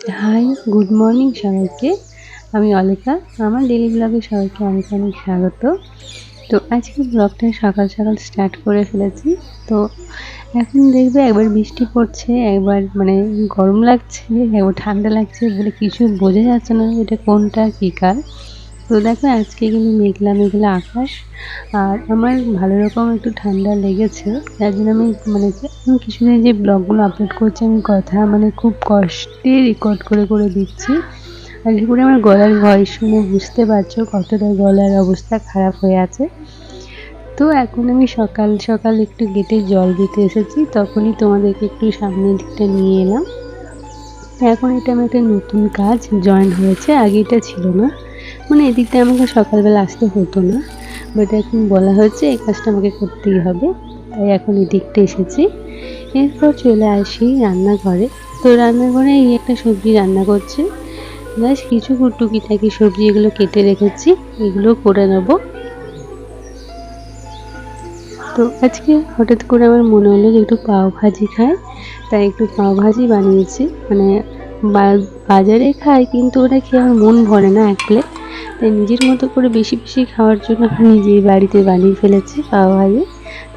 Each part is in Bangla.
হাই গুড মর্নিং সবাইকে। আমি অলেকা আমার ডেলি ব্লগে সবাইকে অনেক অনেক স্বাগত। তো আজকে ব্লগটা সকাল সকাল স্টার্ট করে ফেলেছি। তো এখন দেখবে একবার বৃষ্টি পড়ছে, একবার মানে গরম লাগছে, একবার ঠান্ডা লাগছে, বলে কিছু বোঝা যাচ্ছে না এটা কোনটা, কী কার। তো দেখো আজকে কিন্তু মেঘলা মেঘলা আকাশ, আর আমার ভালো রকম একটু ঠান্ডা লেগেছে, যার জন্য আমি মানে কিছুদিন যে ব্লগগুলো আপলোড করছি, আমি কথা মানে খুব কষ্টে রেকর্ড করে করে দিচ্ছি। আর করে আমার গলার ভয়েস শুনে বুঝতে পারছ কতটা গলার অবস্থা খারাপ হয়ে আছে। তো এখন আমি সকাল সকাল একটু গেটে জল দিতে এসেছি, তখনই তোমাদেরকে একটু সামনের দিকটা নিয়ে এলাম। এখন এটা আমার একটা নতুন কাজ জয়েন হয়েছে, আগে এটা ছিল না। মানে এদিকটা আমাকে সকালবেলা আসতে হতো না বাট এখন বলা হয়েছে এই কাজটা আমাকে করতেই হবে, তাই এখন এদিকটা এসেছি। এরপর চলে আসি রান্নাঘরে। তো রান্নাঘরে এই একটা সবজি রান্না করছে। জাস্ট কিছু টুকিটাকি সবজি এগুলো কেটে রেখেছি, এগুলো করে নেব। তো আজকে হঠাৎ করে আমার মনে হলো যে একটু পাও ভাজি খাই, তাই একটু পাও ভাজি বানিয়েছি। মানে বাজারে খাই কিন্তু ওটা খেয়ে আমার মন ভরে না এক প্লেট। তাই নিজের মতো করে বেশি বেশি খাওয়ার জন্য আমি নিজেই বাড়িতে বানিয়ে ফেলেছি পাও ভাজি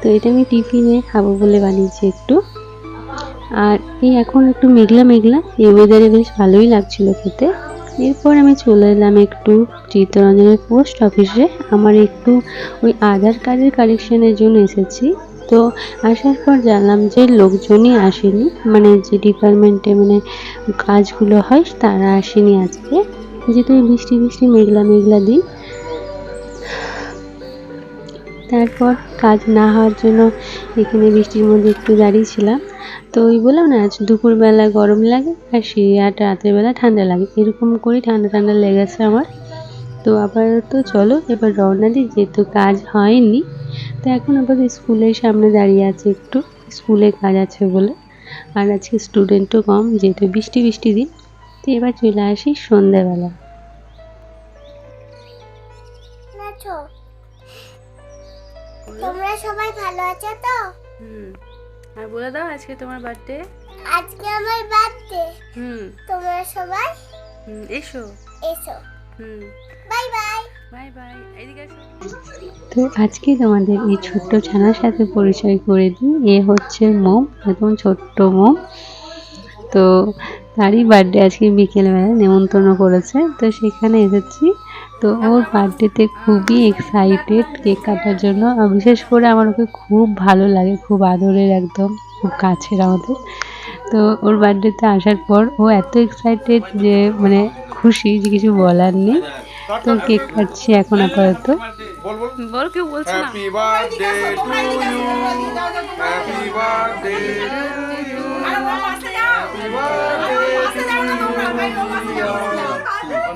তো এটা আমি টিফিনে খাব বলে বানিয়েছি একটু। আর এই এখন একটু মেঘলা মেঘলা, এই ওয়েদারে বেশ ভালোই লাগছিল খেতে। এরপর আমি চলে এলাম একটু চিত্তরঞ্জনের পোস্ট অফিসে আমার একটু ওই আধার কার্ডের কালেকশনের জন্য এসেছি। তো আসার পর জানলাম যে লোকজনই আসেনি মানে যে ডিপার্টমেন্টে মানে কাজগুলো হয়, তারা আসেনি আজকে। যেহেতু বৃষ্টি বৃষ্টি মেঘলা মেঘলা দিন। তারপর কাজ না হওয়ার জন্য এখানে বৃষ্টির মধ্যে একটু দাঁড়িয়েছিলাম তো ওই বললাম না, আজ দুপুরবেলা গরম লাগে আর সে আর রাতেরবেলা ঠান্ডা লাগে। এরকম করেই ঠান্ডা ঠান্ডা লেগেছে আমার। তো আপাতত চলো, এবার রওনা দিই। যেহেতু কাজ হয়নি, তো এখন আবার স্কুলের সামনে দাঁড়িয়ে আছে একটু। স্কুলে কাজ আছে বলে। আর আজকে স্টুডেন্টও কম, যেহেতু বৃষ্টি বৃষ্টি দিন। তো এবার চলে আসি সন্ধ্যাবেলা তোমরা সবাই ভালো আছো তো? হুম। আর বলে দাও আজকে তোমার বার্থডে আজকে আমার বার্থডে হুম। তোমরা সবাই হুম এসো। এসো। হুম। Bye bye. Bye bye. এদিকে তো আজকে তোমাদের এই ছোট্ট ছানার সাথে পরিচয় করে দিই। এ হচ্ছে মোম একদম ছোট্ট মোম। তো তারই বার্থডে আজকে বিকেলবেলা নেমন্তন্ন করেছে। তো সেখানে এসেছি। তো ওর বার্থডেতে খুবই এক্সাইটেড কেক কাটার জন্য। আর বিশেষ করে আমার ওকে খুব ভালো লাগে খুব আদরের একদম খুব কাছের আমাদের। তো ওর বার্থডেতে আসার পর ও এত এক্সাইটেড যে মানে খুশি যে কিছু বলার নেই। তো কেক কাটছি এখন আপাতত। বল কেউ বলছে না। Happy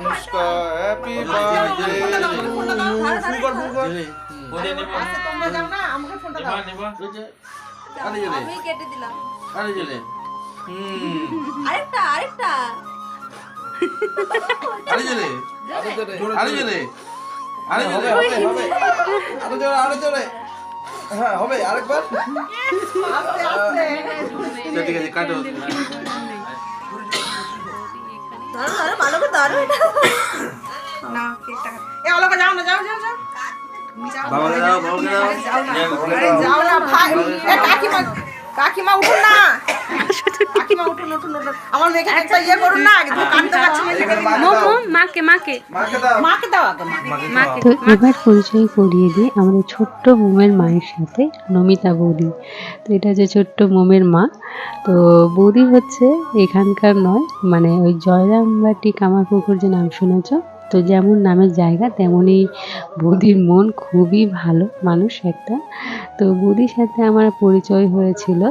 happy birthday Anushka happy birthday Phulkar Phulkar তোমরা যাও না আমাকে ফোনটা দাও। আরে জলে। আমি কেটে দিলাম। আরে জলে। হুম। আরেকটা আরেকটা। আরে জলে। আরে জলে। আরে জলে। হবে হবে। আরে জোরে আরে জোরে। হ্যাঁ হবে আরেকবার। ঠিক আছে কাটো। ধরো ধরো ভালো করে ধরো এটা। না কেকটা এ অলকা যাও না যাও যাও যাও। কাকিমা কাকিমা উঠুন না। কাকিমা উঠুন উঠুন উঠুন। আমার মেয়েকে একটা ইয়ে করুন না কান্দতে পারছি না। মাকে মাকে। মাকে দাও। মাকে দাও আগে মাকে। তো এবার পরিচয় করিয়ে দিই আমাদের ছোট্ট মোমের মায়ের সাথে নমিতা বৌদি। তো এটা হচ্ছে ছোট্ট মোমের মা তো বৌদি হচ্ছে এখানকার নয় মানে ওই জয়রামবাটি কামারপুকুর যে নাম শুনেছ তো যেমন নামের জায়গা তেমনই বৌদির মন খুবই ভালো মানুষ একটা। তো বৌদির সাথে আমার পরিচয় হয়েছিল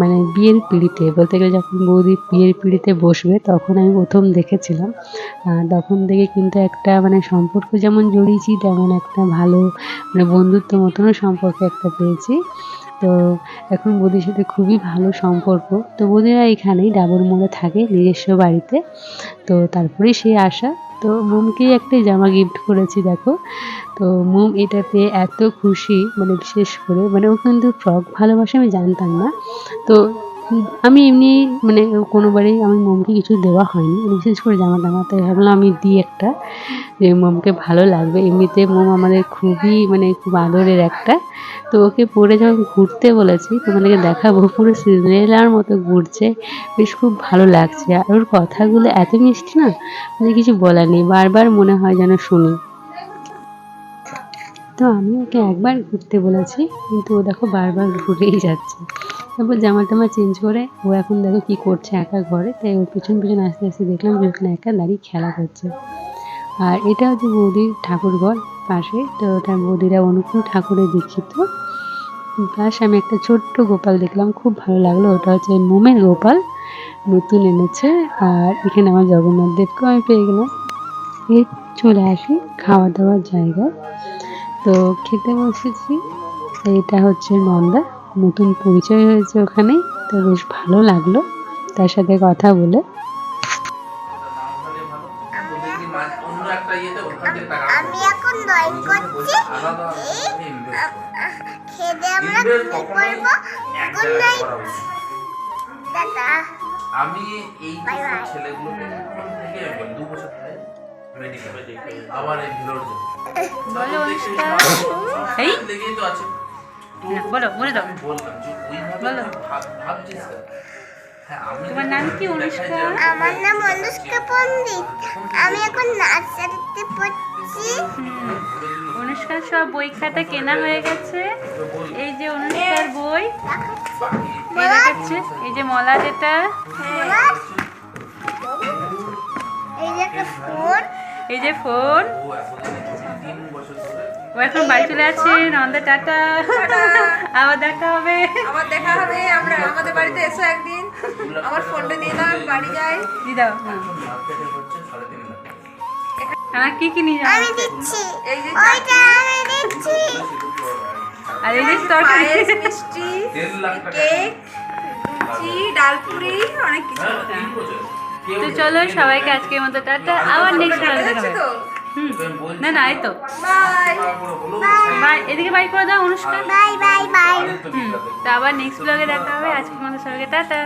মানে বিয়ের পিঁড়িতে। বলতে গেলে যখন বৌদি বিয়ের পিঁড়িতে বসবে, তখন আমি প্রথম দেখেছিলাম। তখন থেকে কিন্তু একটা মানে সম্পর্ক যেমন জড়িয়েছি, তেমন একটা ভালো মানে বন্ধুত্ব মতনও সম্পর্ক একটা পেয়েছি। তো এখন বৌদির সাথে খুবই ভালো সম্পর্ক। তো বৌদিরা এখানেই ডাবর মোড়ে থাকে নিজস্ব বাড়িতে। তো তারপরে সে আসা। তো মোমকে একটা জামা গিফট করেছি, দেখো। তো মোম এটা পেয়ে এত খুশি মানে বিশেষ করে মানে ও কিন্তু ফ্রক ভালোবাসে, আমি জানতাম না। তো আমি এমনি মানে কোনোবারেই আমি মোমকে কিছু দেওয়া হয়নি, বিশেষ করে জামা টামা তাই ভাবলাম আমি দিই একটা, যে মোমকে ভালো লাগবে। এমনিতে মোম আমাদের খুবই মানে খুব আদরের একটা। তো ওকে পরে যখন ঘুরতে বলেছি, তোমাদেরকে দেখাবো, পুরো সিজনেলার মতো ঘুরছে। বেশ খুব ভালো লাগছে। আর ওর কথাগুলো এত মিষ্টি না মানে কিছু বলার নেই। বারবার মনে হয় যেন শুনি। তো আমি ওকে একবার ঘুরতে বলেছি, কিন্তু ও দেখো বারবার ঘুরেই যাচ্ছে। তারপর জামা টামা চেঞ্জ করে ও এখন দেখো কি করছে একা ঘরে, তাই ওর পিছন পিছন আস্তে আস্তে দেখলাম যে ওখানে একা দাঁড়িয়ে খেলা করছে। আর এটা হচ্ছে বৌদির ঠাকুর ঘর পাশে, তো ওটা বৌদিরা অনুকূল ঠাকুরের দীক্ষিত। প্লাস আমি একটা ছোট্ট গোপাল দেখলাম, খুব ভালো লাগল, ওটা হচ্ছে মোমের গোপাল, নতুন এনেছে। আর এখানে আমার জগন্নাথ দেবকেও আমি পেয়ে গেলাম। এই চলে আসি খাওয়া দাওয়ার জায়গায়। তো খেতে বসেছি এটা হচ্ছে নন্দা নতুন পরিচয় হয়েছে ওখানে তো বেশ ভালো লাগল তার সাথে কথা বলে। আমি এখন ড্রয়িং করছি। আলাদা এই, খেদে আমরা ইনভেস্ট ঘুমিয়ে কখনোই গুড নাইট টাটা। আমি এই Bye যে ছেলেগুলোকে এখন থেকে দু বছর ধরে মেডিকেল আবার এই ভিলোর জন্য। এই? তো আছে। না, বলো, বলে দাও। বললাম যে ওইভাবে বলো। ভাবছিস কেন? হ্যাঁ, তোমার নাম কি অনুষ্কা? আমার নাম অনুষ্কা পণ্ডিত। আমি এখন নার্সারিতে পড়ছি। অনুষ্ঠান সব বই খাতা কেনা হয়ে গেছে। এই যে অনুষ্ঠান বই। এই দেখাচ্ছে এই যে মলা যেটা। এই যে ফোন। এই যে ফোন। ও এতদিন তিন বছর ধরে ও এখন বাড়ি চলে আছে নন্দা টাটা আবার দেখা হবে. আবার দেখা হবে. আমরা আমাদের বাড়িতে এসো একদিন। আমার ফোনটা নিয়ে নাও বাড়ি যাই। দি দাও। আমার কি কি নিয়ে যাব আমি দিচ্ছি। এই যে ওইটা আমি দিচ্ছি। আর এই যে তরকারি। মিষ্টি কেক লুচি ডালপুরি অনেক কিছু। হ্যাঁ, তো চলো সবাইকে আজকের মতো টাটা। আবার নেক্সট দেখা হবে। না না এই তো। বাই এদিকে বাই করে দাও অনুষ্ঠান বাই বাই বাই তো আবার নেক্সট ব্লগে দেখা হবে। আজকের মতো সবাইকে টাটা।